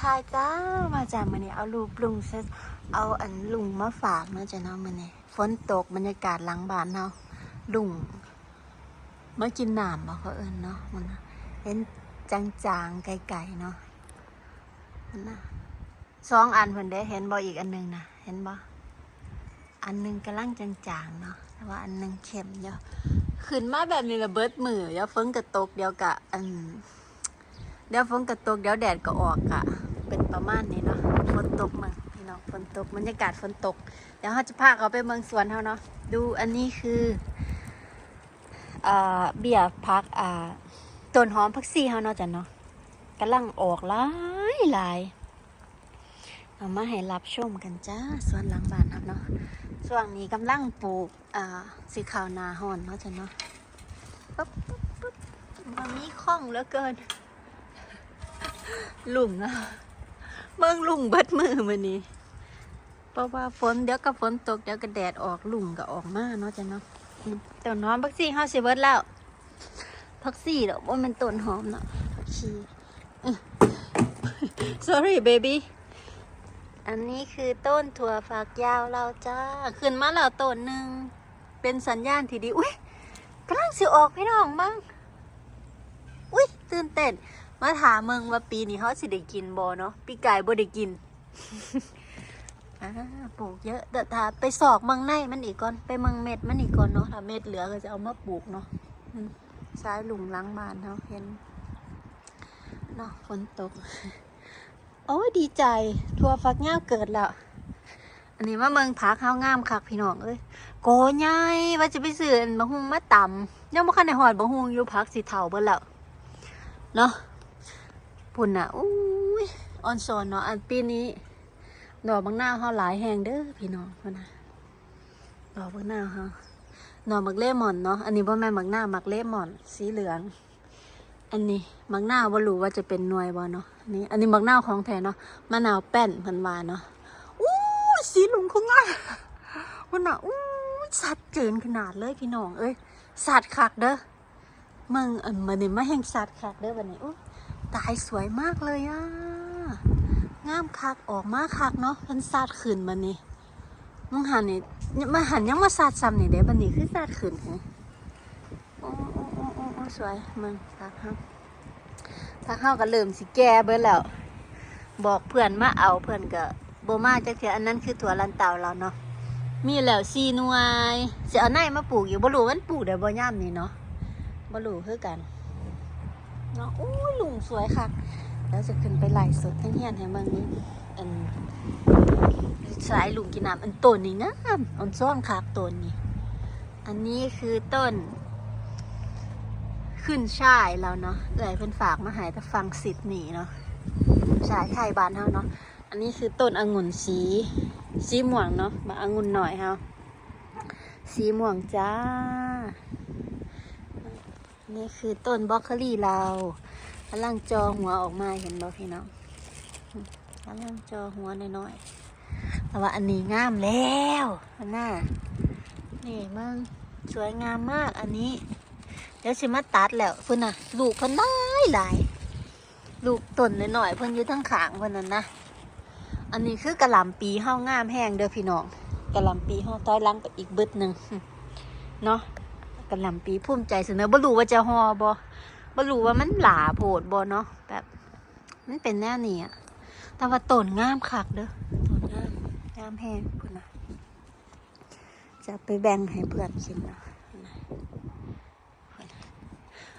ทายจ้ามาจากมันนี่เอาลูกลุงเซเอาอันลุงมาฝากเนาะจ้ะเนาะมันนี่ฝนตกบรรยากาศหลังบ้านเนาะลุงมากินน้ำบ่เขาเอิญเนาะมันเห็นจางๆไกลๆเนาะมันน่ะสองอันเพิ่นได้เห็นบ่อีกอันหนึงนะเห็นบ่อันหนึงกำลังจางๆเนาะแต่ว่าอันหนึงเข้มเยอะขึ้นมาแบบนี้ละเบิดมือเดี๋ยวฝนกระตกเดี๋ยวกะอันเดี๋ยวฝนกระตกเดี๋ยวแดดก็ออกอะ เป็นประมาณนี้เนาะฝนตกมาพี่น้องฝนตกบรรยากาศฝนตก เดี๋ยวเขาจะพาเขาไปเมืองสวนเขาเนาะดูอันนี้คืออ่าเบียร์พักอ่าต้นหอมพักซี่เขาเนาะจ้ะเนาะกำลังออกหลายหลายเอามาให้รับชมกันจ้าสวนหลังบ้านครับเนาะช่วงนี้กำลังปลูกอ่าสีขาวนาหอนเนาะจ้ะเนาะปุ๊บปุ๊บปุ๊บมันมีคล่องเหลือเกิน หลุงอะ เบิ่งลุงเบิดมือมือนี้เพราะว่าฝนเดี๋ยวก็ฝนตกเดี๋ยวก็แดดออกลุงก็ออกมาเนาะจ้ะเนาะต้นหอมพักซี่เฮาสิเบิดแล้วพักซี่ดอกว่ามันต้นหอมเนาะพักชีอื้อ sorry baby อันนี้คือต้นถั่วฝักยาวเราจ้าขึ้นมาแล้วต้นหนึ่งเป็นสัญญาณที่ดี อุ้ยกำลังสิออกพี่น้องมั้งอุ้ยตื่นเต้น มาถามเมืองว่าปีนี้เขาสิได้กินบ่เนาะปีกายบ่ได้กินอ่าปลูกเยอะแต่ถ้าไปสอกเมืองในมันอีกก่อนไปเมืองเม็ดมันอีกก่อนเนาะถ้าเม็ดเหลือก็จะเอามาปลูกเนาะอืมซ้ายหลุมหล้างบ้านเขาเห็นเนาะฝนตก โอ้ยดีใจ ทัวฟักง่าวเกิดแล้ว อันนี้ว่าเมืองพักเขางามคักพี่น้องเอ้ยโกใหญ่ว่าจะไปซื้ออันบะฮุงมาต่ำยังบ่คันได้หอดบะฮุงอยู่พักสิเฒ่าเบิ่แล้วเนาะ ปุ่นอะอุ้ยออนซอนเนาะอันปีนี้ ดอกบางหน้าเขาหลายแหงเด้อพี่น้องพุ่นนะดอกบางหน้าเขาดอกมักเล่มอนเนาะอันนี้บ่แม่มักหน้ามักเล่มอน สีเหลือง อันนี้มักหน้าวบ่รู้ว่าจะเป็นหน่วยบ่เนาะอันนี้ อันนี้มักหน้าของแท้เนาะมะนาวแป้นเพันวาเนาะอู้สีหลุงของอะพุ่นน่ะอู้ยสัดเจนขนาดเลยพี่น้องเอ้ยสัดคักเด้อมึงอันมันนี่มาแห่งสัตว์คักเด้อวันนี้อุ๊ย ตายสวยมากเลยอะ งามคักออกมาคักเนาะเพิ่นสัตว์ขึ้นมันนี่มึงหันนี่เนี่ยมาหันยังมาสัตว์ซ้ำนี่เด้บันนี้คือสัตว์ขึ้นไงโอ้โอ้โอ้โอ้โอ้สวยมึงทักเฮาทักเฮาก็เริ่มสิแก่เบิดแล้ว บอกเพื่อนมาเอาเพื่อนก็บ่มาจักเทื่ออันนั้นคือถั่วลันเตาเราเนาะมีแล้ว4หน่วยสิเอาไหนมาปลูกอยู่บ่รู้มันปลูกได้บ่ย่ามนี้เนาะบลูคือกัน เนาะอู้ยลุงสวยค่ะ แล้วจะขึ้นไปไหลสดทั้งเฮียนให้เมืองนี้อันสายลุงกินน้ำอันต้นนี่งามอันซ่อนคักต้นนี่อันนี้คือต้น ขึ้นช่ายแล้วเนาะเอ่ยเพิ่นฝากมาหายแต่ฟังสิทธิ์นี่เนาะชายไทยบ้านเฮาเนาะอันนี้คือต้นองุ่นสีสีม่วงเนาะมาองุ่นหน่อยเฮาสีม่วงจ้า นี่คือต้นบล็อกโคลี่เรากำลังจอหัวออกมาเห็นบ่พี่น้องกำลังจอหัวน้อยๆแต่ว่าอันนี้งามแล้วอันน่านี่มึงสวยงามมากอันนี้ เดี๋ยวสิมาตัดแล้วพิ่นน่ะ ลูกเพิ่นหลายหลายลูกต้นน้อยๆเพิ่นอยู่ทั้งขางเพิ่นนั่นนะอันนี้คือกระหล่ำปีเฮางามแห้งเด้อพี่น้องกระหล่ำปีเฮาต้อยหลังไปอีกบึดหนึ่งเนาะ กำลังปีภูมิใจเสนอบรู้ว่าจะฮอบอบรู้ว่ามันหลาโผดบอเนาะแบบ มันเป็นแนวนี้อะแต่ว่าต้นงามคักเด้อต้นงามงามแห้งพุ่นนะจะไปแบ่งให้เพื่อนกินนะพุ่นน่ะ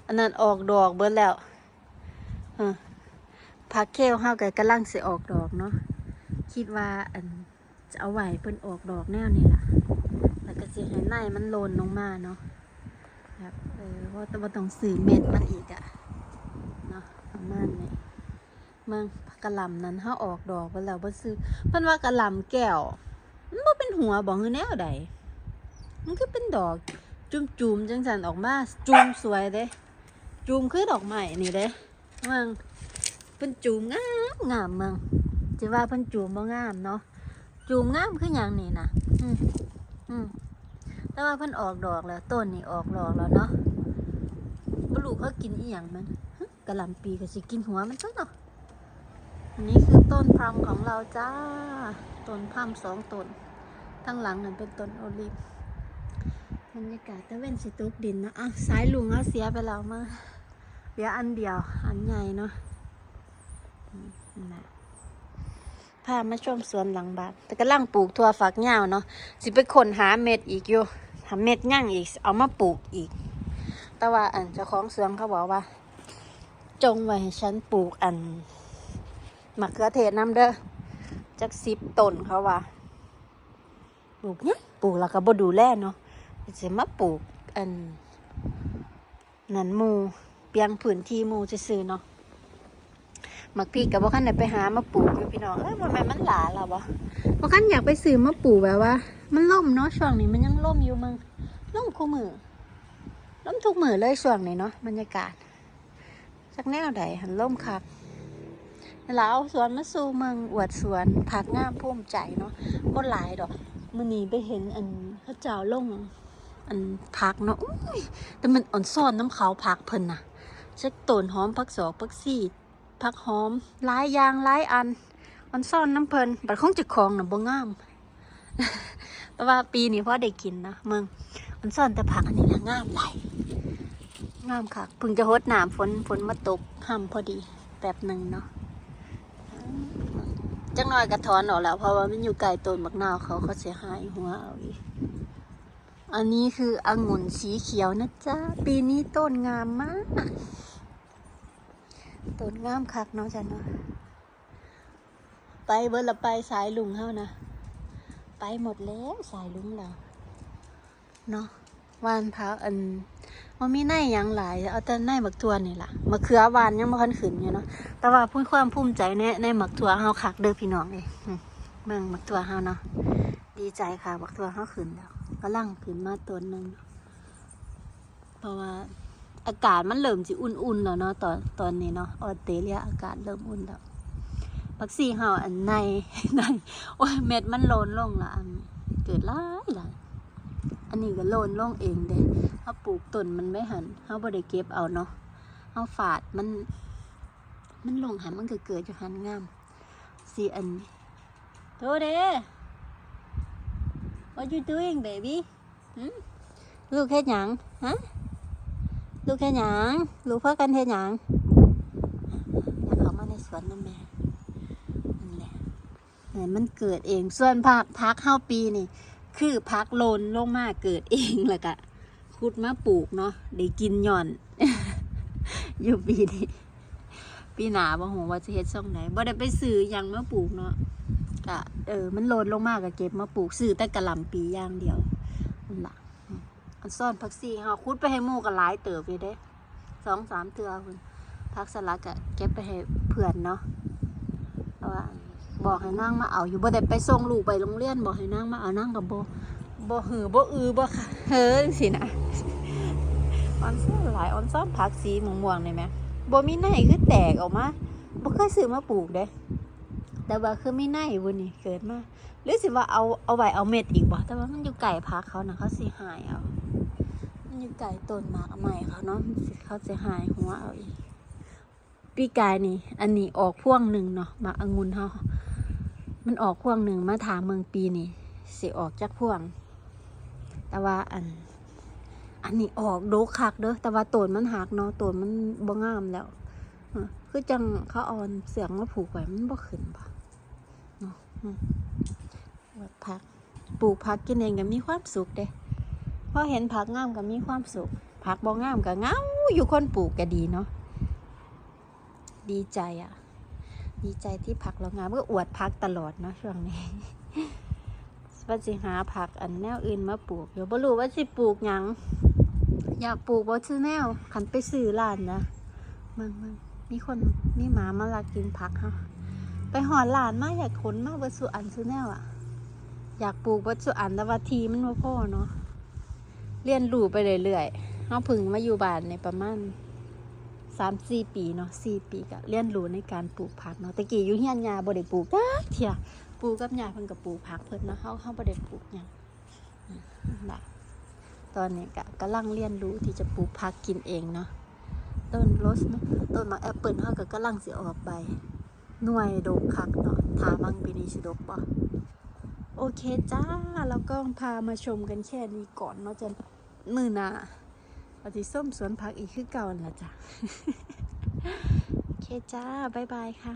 อันนั้นออกดอกเบิดแล้วเออพักเคลเฮาก็กำลังสิออกดอกเนาะคิดว่าอันจะเอาไหวเพิ่นออกดอกแนวนี้ล่ะแล้วก็สิให้ในมันโลนลงมาเนาะ แบบเออว่าต่ว่าต้องซื้อเม็ดมันอีกอะเนาะประมาณนี้เมืองกระหล่ำนั้นเขาออกดอกไปแล้วบ่ซื้อเพิ่นว่ากระหล่ำแก้วมันบ่เป็นหัวบ่คือแนวใดมันก็เป็นดอกจุ่มๆจังสันออกมาจุ่มสวยเด้จุ่มคือดอกไม้นี่เด้เมืองเพิ่นจุ่มงามงามเมืองจะว่าเพิ่นจุ่มบ่งามเนาะจุ่มงามคือหยังนี่นะอืมอืม แต่ว่าเพิ่นออกดอกแล้ว ต้นนี่ออกดอกแล้วเนาะบ่รู้เขากินอีหยังมันฮะกะหล่ำปีก็สิกินหัวมันซะเนาะอันนี้คือต้นพรัมของเราจ้า ต้นพรัมสองต้น ทั้งหลังนั้นเป็นต้นโอลิฟบรรยากาศตะเวนสิตุกดินนะอะสายลุงเอาเสียไปแล้วมาเหลืออันเดียว อันใหญ่เนาะนั่นนะพามาชมสวนหลังบ้านแต่ก็ล่างปลูกทั่วฝักยาวเนาะสิไปค้นหาเม็ดอีกอยู่ หาเม็ดย่างอีก เอามาปลูกอีก แต่ว่าอันเจ้าของสวนเขาบอกว่า จงไว้ให้ฉันปลูกอันมะเขือเทศน้ำเด้อจักสิบต้นเขาว่าปลูกเนี่ยปลูกแล้วก็บ่ดูแลเนาะจะมาปลูกอันนันมูเปียงผืนที่มูจะซื้อเนาะมักพี่กับว่าขั้นไหนไปหามาปลูกอยู่พี่น้องเอ้ยมันม่นมันหลาแล้วบ่ว่าขั้นอยากไปซื้อมาปลูกแบบว่า มันล่มเนาะช่วงนี้มันยังล่มอยู่มึงล่มคู่มือล่มทุกมือเลยช่วงนี้เนาะบรรยากาศสักแนวใดหันล่มคักแล้วเอาสวนมาสู่เมืองอวดสวนผักงามภูมิใจเนาะบ่หลายดอกมื่อนี้ไปเห็นอันเขาเจ้าลงอันผักเนาะแต่มันอ่อนซ่อนน้ำเขาวผักเพิ่นนะจักต้นหอมผักสอกผักซีดผักหอมหลายอย่างหลายอันอ่อนซ่อนน้ำเพิ่นบัดคงจะคองน่ะบ่งาม แต่ว่าปีนี้พ่อได้กินนะมืองอ่อนซ่อนแต่ผักอันนี้นะงามหลายงามค่ะพิ่งจะฮดหน้ำฝนฝนมาตกห่ำพอดีแบบหนึ่งเนาะจังน้อยกระถอนออกแล้ว เพราะว่ามันอยู่ไกลต้นบักนาวเขาเขาเสียหายหัวเอาอีกอันนี้คือองุ่นสีเขียวนะจ๊ะ ปีนี้ต้นงามมากต้นงามคักเนาะจ๊ะเนาะไปเบิดละไปสายลุงเฮานะ ไปหมดแล้วสายลุงเราเนาะวานเท้าอันว่ามีในหยังหลาย เอาแต่ในบักทัวนี่ล่ะมะเขือหวานยังบ่คันขึ้นอยู่เนาะแต่ว่าพูดความภูมิใจในในหมักถั่วเฮาคักเด้อพี่น้องเลยอืมเมืองหมักถั่วเฮาเนาะดีใจค่ะหมักถั่วเฮาขึ้นแล้วกำลังขึ้นมาต้นหนึ่งเพราะว่าอากาศมันเริ่มสิอุ่นๆแล้วเนาะตอนตอนนี้เนาะออสเตรเลียอากาศเริ่มอุ่นแล้ว บักซี่เฮาอันในในโอ้ยเม็ดมันโลนลงละอันเกิดหลายลายอันนี้ก็โลนลงเองเด้เฮาปลูกต้นมันไม่หันเฮาบ่ได้เก็บเอาเนาะเฮาฝาดมัน มันลงหันมันก็เกิดอยู่หันงามสีอันโทเด้ What you doing baby ลูกเฮ็ดหยังฮะลูกเฮ็ดหยังลูกพ่อกันเฮ็ดหยังอยากเข้ามาในสวนนั่นแม่นั่นแหละ เนี่ยมันเกิดเอง ส่วนผักพักเข้าปีนี่ คือพักโลนลงมาเกิดเองแล้วก็ขุดมาปลูกเนาะได้กินหย่อน อยู่ปีนี้ปีหนาบ่ฮู้ว่าจะเฮ็ดช่องไหนบ่ได้ไปซื้อยังมาปลูกเนาะก็เออ มันโลดลงมากก็เก็บมาปลูกซื้อแต่กระหล่ำปีอย่างเดียวนั่นล่ะอันซ่อนผักซี่เฮาคุดไปให้หมู่ก็หลายเติบอยู่เด้สองสามเทื่อพุ่นผักสลัดก็เก็บไปให้เพื่อนเนาะ บอกให้นางมาเอาอยู่บ่ได้ไปส่งลูกไปโรงเรียนบอกให้นางมาเอานางก็บ่บ่หือบ่อือบ่ค่ะเฮ้อจังซี่นะออนซ่อนหลายออนซ่อนผักสีม่วงๆนี่แหมบ่มีในคือแตกออกมาบ่เคยซื้อมาปลูกเด้แต่ว่าคือมีในบุนี่เกิดมาหรือสิว่าเอาเอาไว้เอาเม็ดอีกบ่แต่ว่ามันอยู่ไก่พักเขานะเขาสิหายเอามันอยู่ไก่ต้นหมากใหม่เขาเนาะเขาสิหายหัวเอาอีกปีกายนี่ อันนี้ออกพ่วงหนึ่งเนาะหมากองุ่นเฮา มันออกพ่วงหนึ่งมาถามเมืองปีนี่สิออกจากพ่วง แต่ว่าอัน อันนี้ออกโดกคักเด้อแต่ว่าต้นมันหักเนาะต้นมันบ่งามแล้วคือจังเขาออนเสียงมาผูกไว้มันบ่ขึ้นปะเนาะผักปลูกผักกินเองก็มีความสุขเด้พอเห็นผักงามก็มีความสุขผักบ่งามก็เงาอยู่คนปลูกก็ดีเนาะดีใจอะ ดีใจที่ผักเรางามก็อวดผักตลอดเนาะช่วงนี้ว่าสิหาผักอันแนวอื่นมาปลูกเดี๋ยวบ่รู้ว่าสิปลูกหยังอยากปลูกบอชแนวขันไปซื้อร้านนะมึงมึงมีคนมีหมามาลักกินผักฮะไปหอนหลานมาอยากขนมาเบอสุอันซื้อแนวอะอยากปลูกบอสุอันแต่ว่าทีมันว่าพ่อเนาะเรียนรู้ไปเรื่อยๆเขาพึ่งมาอยู่บ้านในประมาณ สามสี่ปีเนาะสี่ปีก็เรียนรู้ในการปลูกผักเนาะตะกี้อยู่เฮียนยาบ่ได้ปลูกจ้าเถียปลูกกับยาเพิ่นกับปลูกผักเพิ่นเนาะเขาเขาบ่ได้ปลูกหยังนั่นล่ะตอนนี้ก็กำลังเรียนรู้ที่จะปลูกผักกินเองเนาะต้นโรสต้นมะแอปเปิลเขาก็กำลังสิออกใบหน่วยดกคักเนาะถามังปีนี้สิดกบ่โอเคจ้า แล้วก็พามาชมกันแค่นี้ก่อนเนาะจะมือหนา ปฏิส้มสวนผักอีกคือเก่าแล้วจ้ะ โอเคจ้า บ๊ายบายค่ะ